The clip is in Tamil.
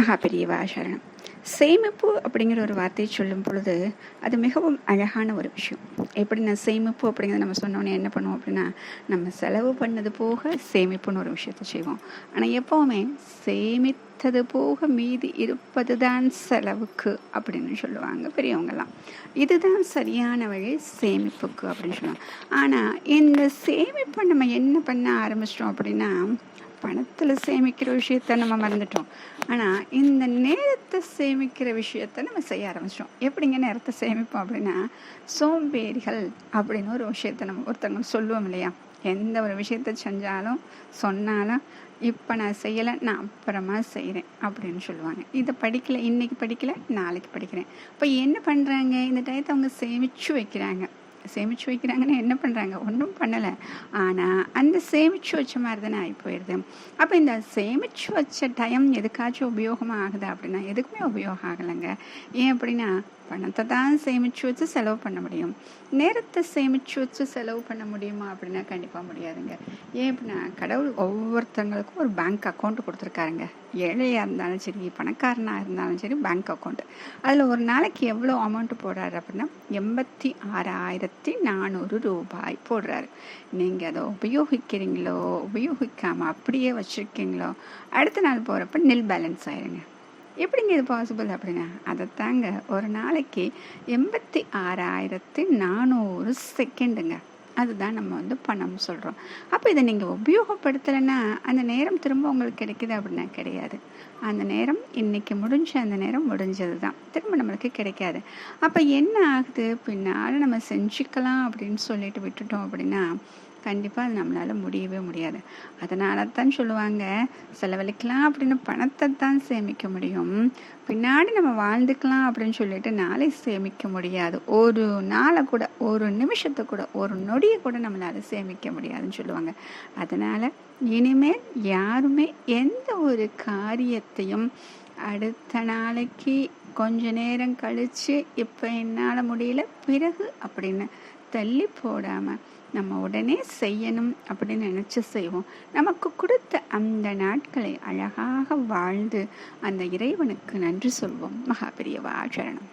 மகா பெரியவா சரணம் சேமிப்பு அப்படிங்கிற ஒரு வார்த்தையை சொல்லும் பொழுது அது மிகவும் அழகான ஒரு விஷயம். எப்படி நான் சேமிப்பு அப்படிங்கிறத நம்ம சொன்னோன்னே என்ன பண்ணுவோம் அப்படின்னா நம்ம செலவு பண்ணது போக சேமிப்புன்னு ஒரு விஷயத்த செய்வோம். ஆனால் எப்போவுமே சேமித்தது போக மீதி இருப்பது தான் செலவுக்கு அப்படின்னு சொல்லுவாங்க பெரியவங்கெல்லாம். இதுதான் சரியான வழி சேமிப்புக்கு அப்படின்னு சொல்லுவாங்க. ஆனால் இந்த சேமிப்பை நம்ம என்ன பண்ண ஆரம்பிச்சிட்டோம் அப்படின்னா பணத்தில் சேமிக்கிற விஷயத்த நம்ம மறந்துட்டோம். ஆனால் இந்த நேரத்தை சேமிக்கிற விஷயத்த நம்ம செய்ய ஆரம்பிச்சிட்டோம். எப்படிங்க நேரத்தை சேமிப்போம் அப்படின்னா சோம்பேறிகள் அப்படின்னு ஒரு விஷயத்த நம்ம ஒருத்தவங்க சொல்லுவோம் இல்லையா? எந்த ஒரு விஷயத்த செஞ்சாலும் சொன்னாலும் இப்போ நான் செய்யலை நான் அப்புறமா செய்கிறேன் அப்படின்னு சொல்லுவாங்க. இதை படிக்கலை இன்றைக்கி படிக்கலை நாளைக்கு படிக்கிறேன். இப்போ என்ன பண்ணுறாங்க இந்த டயத்தை அவங்க சேமித்து வைக்கிறாங்க. சேமித்து வைக்கிறாங்கன்னு என்ன பண்ணுறாங்க ஒன்றும் பண்ணலை. ஆனால் அந்த சேமித்து வச்ச மாதிரி தானே ஆகி போயிடுது அப்போ இந்த சேமித்து வச்ச டைம் எதுக்காச்சும் உபயோகமாக ஆகுது அப்படின்னா எதுக்குமே உபயோகம் ஆகலைங்க. ஏன் அப்படின்னா பணத்தை தான் சேமித்து வச்சு செலவு பண்ண முடியும். நேரத்தை சேமித்து வச்சு செலவு பண்ண முடியுமா அப்படின்னா கண்டிப்பாக முடியாதுங்க. ஏன் அப்படின்னா கடவுள் ஒவ்வொருத்தங்களுக்கும் ஒரு பேங்க் அக்கௌண்ட் கொடுத்துருக்காருங்க. ஏழையாக இருந்தாலும் சரி பணக்காரனாக இருந்தாலும் சரி பேங்க் அக்கௌண்ட் அதில் ஒரு நாளைக்கு எவ்வளோ அமௌண்ட் போடுறாரு அப்படின்னா எண்பத்தி ஆறாயிரத்தி நானூறு ரூபாய் போடுறாரு. நீங்கள் அதை உபயோகிக்கிறீங்களோ உபயோகிக்காமல் அப்படியே வச்சுருக்கீங்களோ அடுத்த நாள் போகிறப்ப நில் பேலன்ஸ் ஆயிருங்க. எப்படிங்க இது பாசிபிள் அப்படின்னா? அதை தாங்க ஒரு நாளைக்கு எண்பத்தி ஆறாயிரத்தி நானூறு செகண்டுங்க அதுதான் நம்ம வந்து பணம் சொல்கிறோம் அப்போ இதை நீங்கள் உபயோகப்படுத்தலைன்னா அந்த நேரம் திரும்ப உங்களுக்கு கிடைக்குது அப்படின்னா கிடையாது. அந்த நேரம் இன்றைக்கி முடிஞ்ச அந்த நேரம் முடிஞ்சது தான் திரும்ப நம்மளுக்கு கிடைக்காது. அப்போ என்ன ஆகுது? பின்னால் நம்ம செஞ்சுக்கலாம் அப்படின்னு சொல்லிட்டு விட்டுட்டோம் அப்படின்னா கண்டிப்பாக அது நம்மளால் முடியவே முடியாது. அதனால தான் சொல்லுவாங்க செலவழிக்கலாம் அப்படின்னு பணத்தை தான் சேமிக்க முடியும். பின்னாடி நம்ம வாழ்ந்துக்கலாம் அப்படின்னு சொல்லிட்டு நாளை சேமிக்க முடியாது. ஒரு நாளை கூட ஒரு நிமிஷத்தை கூட ஒரு நொடியை கூட நம்மளால் சேமிக்க முடியாதுன்னு சொல்லுவாங்க. அதனால் இனிமேல் யாருமே எந்த ஒரு காரியத்தையும் அடுத்த நாளைக்கு கொஞ்ச நேரம் கழித்து இப்போ என்னால் முடியல பிறகு அப்படின்னு தள்ளி போடாமல் நம்ம உடனே செய்யணும் அப்படின்னு நினச்சி செய்வோம். நமக்கு கொடுத்த அந்த நாட்களை அழகாக வாழ்ந்து அந்த இறைவனுக்கு நன்றி சொல்வோம். மகாபெரியவா சரணம்.